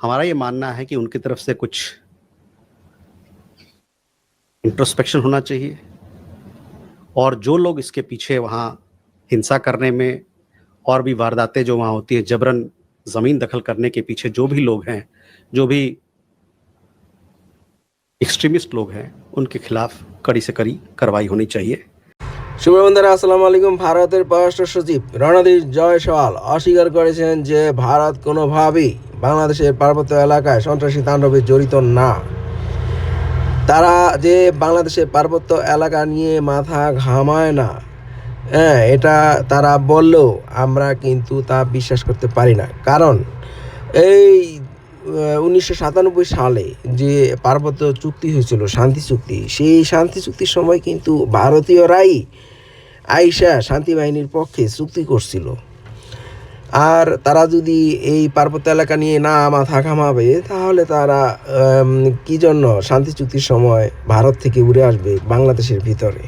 हमारा ये मानना है कि उनकी तरफ से कुछ इंट्रोस्पेक्शन होना चाहिए और जो लोग इसके पीछे वहाँ हिंसा करने में और भी वारदातें जो वहाँ होती है जबरन ज़मीन दखल करने के पीछे जो भी लोग हैं जो भी एक्सट्रीमिस्ट लोग हैं उनके खिलाफ कड़ी से कड़ी कार्रवाई होनी चाहिए শুভ বন্ধুরা আসসালামু আলাইকুম ভারতের পররাষ্ট্র সচিব রণদীপ জয়সওয়াল অস্বীকার করেছেন যে ভারত কোনোভাবেই বাংলাদেশের পার্বত্য এলাকায় সন্ত্রাসী তাণ্ডবে জড়িত না। তারা যে বাংলাদেশের পার্বত্য এলাকা নিয়ে মাথা ঘামায় না হ্যাঁ এটা তারা বললেও আমরা কিন্তু তা বিশ্বাস করতে পারি না। কারণ এই উনিশশো সাতানব্বই সালে যে পার্বত্য চুক্তি হয়েছিল, শান্তি চুক্তি, সেই শান্তি চুক্তির সময় কিন্তু ভারতীয়রাই আইসা শান্তি বাহিনীর পক্ষে চুক্তি করছিল। আর তারা যদি এই পার্বত্য এলাকা নিয়ে না মাথা ঘামাবে তাহলে তারা কি জন্য শান্তি চুক্তির সময় ভারত থেকে উড়ে আসবে বাংলাদেশের ভিতরে?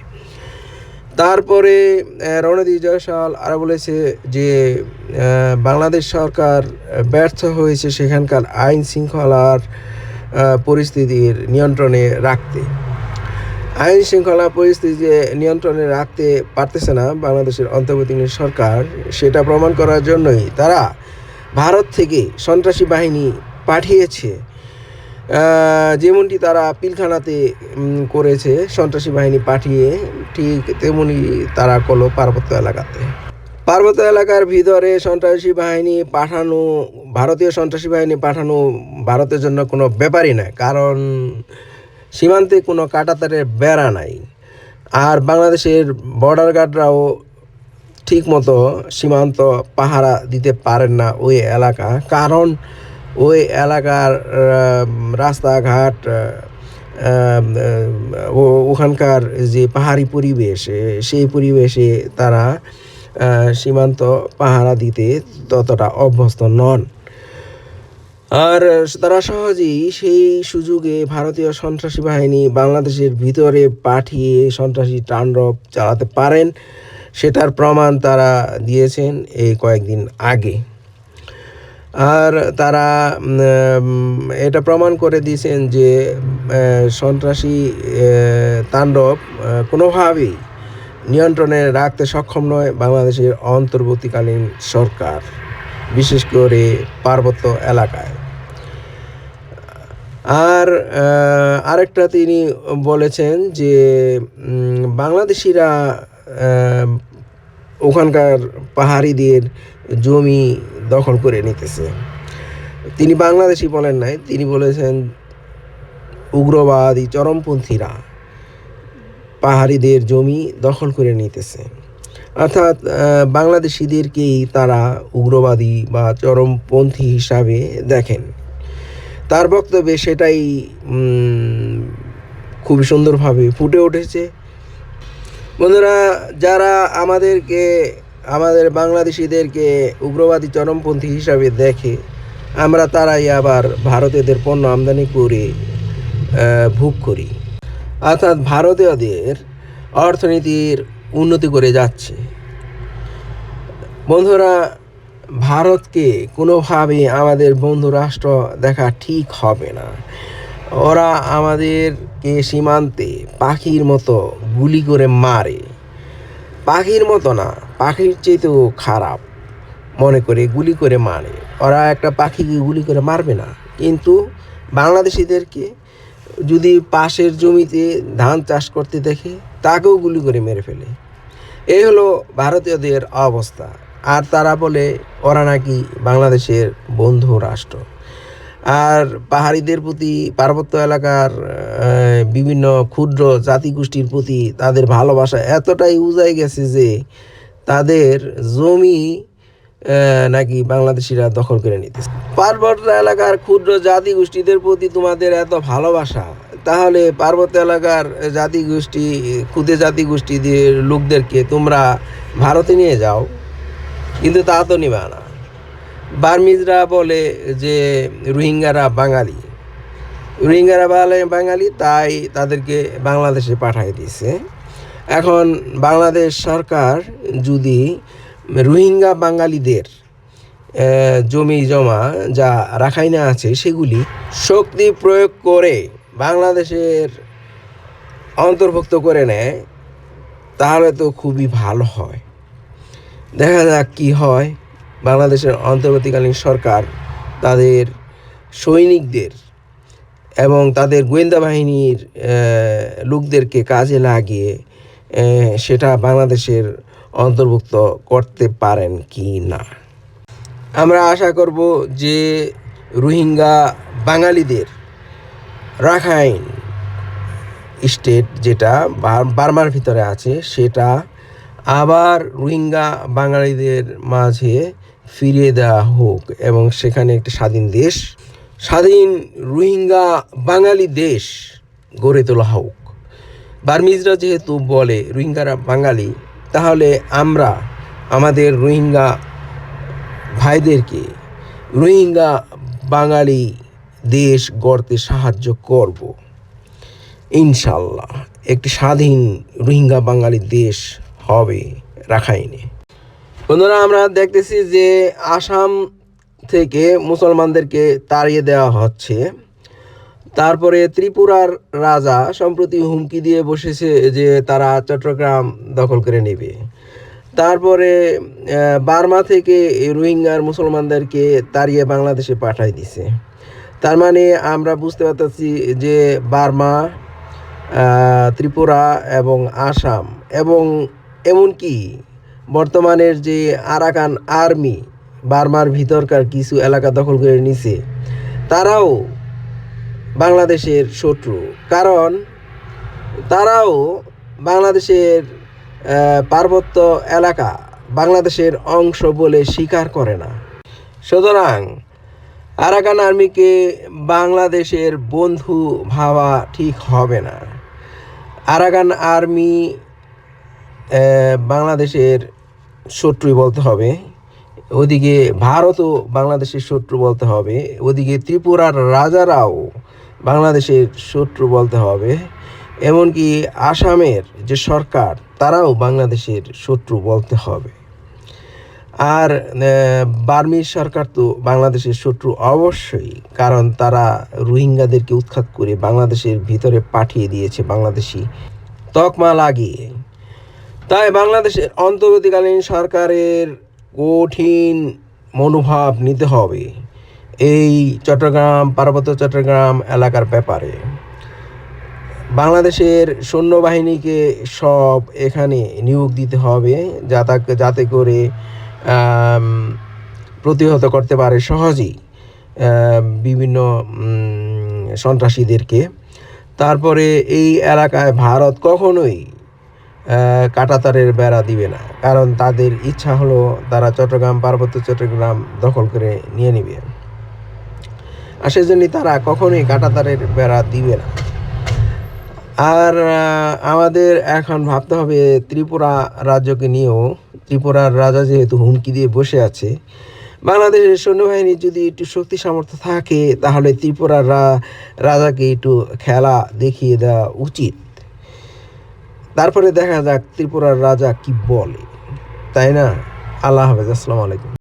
তারপরে আহ, জয়সাল আরও বলেছে যে বাংলাদেশ সরকার ব্যর্থ হয়েছে সেখানকার আইন শৃঙ্খলার পরিস্থিতির নিয়ন্ত্রণে রাখতে। আইন শৃঙ্খলা পরিস্থিতি যে নিয়ন্ত্রণে রাখতে পারতেছে না বাংলাদেশের অন্তর্বর্তীকালীন সরকার। সেটা প্রমাণ করার জন্যই তারা ভারত থেকে সন্ত্রাসী বাহিনী পাঠিয়েছে। যেমনটি তারা পিলখানাতে করেছে, সন্ত্রাসী বাহিনী পাঠিয়ে, ঠিক তেমনি তারা করল পার্বত্য এলাকাতে। পার্বত্য এলাকার ভিতরে সন্ত্রাসী বাহিনী পাঠানো, ভারতীয় সন্ত্রাসী বাহিনী পাঠানো ভারতের জন্য কোনো ব্যাপারই না কারণ সীমান্তে কোনো কাটাতারের বেড়া নাই। আর বাংলাদেশের বর্ডার গার্ডরাও ঠিক মতো সীমান্ত পাহারা দিতে পারেন না ওই এলাকা। কারণ ওই এলাকার রাস্তাঘাট ওখানকার যে পাহাড়ি পরিবেশ সেই পরিবেশে তারা সীমান্ত পাহারা দিতে ততটা অভ্যস্ত নন। আর, তারা সহজেই সেই সুযোগে ভারতীয় সন্ত্রাসী বাহিনী বাংলাদেশের ভিতরে পাঠিয়ে সন্ত্রাসী তাণ্ডব চালাতে পারেন। সেটার প্রমাণ তারা দিয়েছেন এই কয়েকদিন আগে। আর তারা এটা প্রমাণ করে দিয়েছেন যে সন্ত্রাসী তাণ্ডব কোনোভাবেই নিয়ন্ত্রণে রাখতে সক্ষম নয় বাংলাদেশের অন্তর্বর্তীকালীন সরকার। বিশেষ করে পার্বত্য এলাকায়। আর আরেকটা তিনি বলেছেন যে বাংলাদেশিরা ওখানকার পাহাড়িদের জমি দখল করে নিতেছে। তিনি বাংলাদেশি বলেন নাই, তিনি বলেছেন উগ্রবাদী চরমপন্থীরা পাহাড়িদের জমি দখল করে নিতেছে। অর্থাৎ বাংলাদেশিদেরকেই তারা উগ্রবাদী বা চরমপন্থী হিসাবে দেখেন। তার বক্তব্যে সেটাই খুব সুন্দরভাবে ফুটে উঠেছে। বন্ধুরা, যারা আমাদেরকে, আমাদের বাংলাদেশিদেরকে উগ্রবাদী চরমপন্থী হিসাবে দেখে, আমরা তারাই আবার ভারতীয়দের পণ্য আমদানি করে ভোগ করি। অর্থাৎ ভারতীয়দের অর্থনীতির উন্নতি করে যাচ্ছে। বন্ধুরা, ভারতকে কোনোভাবে আমাদের বন্ধু রাষ্ট্র দেখা ঠিক হবে না। ওরা আমাদেরকে সীমান্তে পাখির মতো গুলি করে মারে। পাখির মতো না, পাখির চেয়েতেও খারাপ মনে করে গুলি করে মারে। ওরা একটা পাখিকে গুলি করে মারবে না। কিন্তু বাংলাদেশিদেরকে যদি পাশের জমিতে ধান চাষ করতে দেখে, তাকেও গুলি করে মেরে ফেলে। এই হলো ভারতীয়দের অবস্থা। আর তারা বলে, ওরা নাকি বাংলাদেশের বন্ধু রাষ্ট্র। আর পাহাড়িদের প্রতি, পার্বত্য এলাকার বিভিন্ন ক্ষুদ্র জাতিগোষ্ঠীর প্রতি তাদের ভালোবাসা এতটাই উজায় গেছে যে, তাদের জমি নাকি বাংলাদেশিরা দখল করে নিতেছে? পার্বত্য এলাকার ক্ষুদ্র জাতি গোষ্ঠীদের প্রতি তোমাদের এত ভালোবাসা, তাহলে পার্বত্য এলাকার জাতি গোষ্ঠী ক্ষুদে জাতি গোষ্ঠীদের লোকদেরকে তোমরা ভারতে নিয়ে যাও। কিন্তু তা তো নিবা না। বার্মিজরা বলে যে, রোহিঙ্গারা বাঙালি। রোহিঙ্গারা বলে বাঙালি, তাই তাদেরকে বাংলাদেশে পাঠিয়ে দিয়েছে। এখন বাংলাদেশ সরকার যদি রোহিঙ্গা বাঙালিদের জমি জমা যা রাখাইনে আছে, সেগুলি শক্তি প্রয়োগ করে বাংলাদেশের অন্তর্ভুক্ত করে নেয়, তাহলে তো খুবই ভালো হয়। দেখা যাক কি হয়। বাংলাদেশের অন্তর্বর্তীকালীন সরকার তাদের সৈনিকদের এবং তাদের গোয়েন্দা বাহিনীর লোকদেরকে কাজে লাগিয়ে সেটা বাংলাদেশের অন্তর্ভুক্ত করতে পারেন কি না? আমরা আশা করব যে রোহিঙ্গা বাঙালিদের রাখাইন স্টেট যেটা বার্মার ভিতরে আছে, সেটা আবার রোহিঙ্গা বাঙালিদের মাঝে ফিরিয়ে দেওয়া হোক এবং সেখানে একটি স্বাধীন দেশ, স্বাধীন রোহিঙ্গা বাঙালি দেশ গড়ে তোলা হোক। বার্মিজরা যেহেতু বলে রোহিঙ্গারা বাঙালি তাহলে আমরা আমাদের রোহিঙ্গা ভাইদেরকে রোহিঙ্গা বাঙালি দেশ গড়তে সাহায্য করব। ইনশাল্লাহ একটি স্বাধীন রোহিঙ্গা বাঙালি দেশ হবে রাখাইনে। বন্ধুরা, আমরা দেখতেছি যে আসাম থেকে মুসলমানদেরকে তাড়িয়ে দেওয়া হচ্ছে। তারপরে ত্রিপুরার রাজা সম্প্রতি হুমকি দিয়ে বসেছে যে তারা চট্টগ্রাম দখল করে নেবে। তারপরে বার্মা থেকে রোহিঙ্গার মুসলমানদেরকে তাড়িয়ে বাংলাদেশে পাঠাই দিছে। তার মানে আমরা বুঝতে পারতেছি যে বার্মা ত্রিপুরা এবং আসাম এবং এমনকি বর্তমানের যে আরাকান আর্মি, বার্মার ভিতরকার কিছু এলাকা দখল করে নিছে, তারাও বাংলাদেশের শত্রু। কারণ তারাও বাংলাদেশের পার্বত্য এলাকা বাংলাদেশের অংশ বলে স্বীকার করে না। সুতরাং আরাকান আর্মিকে বাংলাদেশের বন্ধু ভাবা ঠিক হবে না। আরাকান আর্মি বাংলাদেশের শত্রুই বলতে হবে। ওদিকে ভারতও বাংলাদেশের শত্রু বলতে হবে। ওদিকে ত্রিপুরার রাজারাও বাংলাদেশের শত্রু বলতে হবে। এমনকি আসামের যে সরকার, তারাও বাংলাদেশের শত্রু বলতে হবে। আর বার্মির সরকার তো বাংলাদেশের শত্রু অবশ্যই, কারণ তারা রোহিঙ্গাদেরকে উৎখাত করে বাংলাদেশের ভিতরে পাঠিয়ে দিয়েছে বাংলাদেশি তকমা লাগিয়ে। তাই বাংলাদেশের অন্তর্বর্তীকালীন সরকারের কঠিন মনোভাব নিতে হবে। এই চট্টগ্রাম, পার্বত্য চট্টগ্রাম এলাকার ব্যাপারে। বাংলাদেশের সৈন্যবাহিনীকে সব এখানে নিয়োগ দিতে হবে যাতে যাতে করে প্রতিহত করতে পারে সহজেই বিভিন্ন সন্ত্রাসীদেরকে। তারপরে এই এলাকায় ভারত কখনোই কাঁটাতারের বেড়া দিবে না। কারণ তাদের ইচ্ছা হলো তারা চট্টগ্রাম, পার্বত্য চট্টগ্রাম দখল করে নিয়ে নিবে। আর সেজন্যই তারা কখনোই কাঁটাতারের বেড়া দিবে না। আর আমাদের এখন ভাবতে হবে ত্রিপুরা রাজ্যকে নিয়েও। ত্রিপুরার রাজা যেহেতু হুমকি দিয়ে বসে আছে, বাংলাদেশের সৈন্যবাহিনীর যদি একটু শক্তি সামর্থ্য থাকে, তাহলে ত্রিপুরার রাজাকে একটু খেলা দেখিয়ে দেওয়া উচিত। তারপরে দেখা যাক ত্রিপুরার রাজা কি বলে। তাই না? আল্লাহ হাফেজ, আসসালামু আলাইকুম।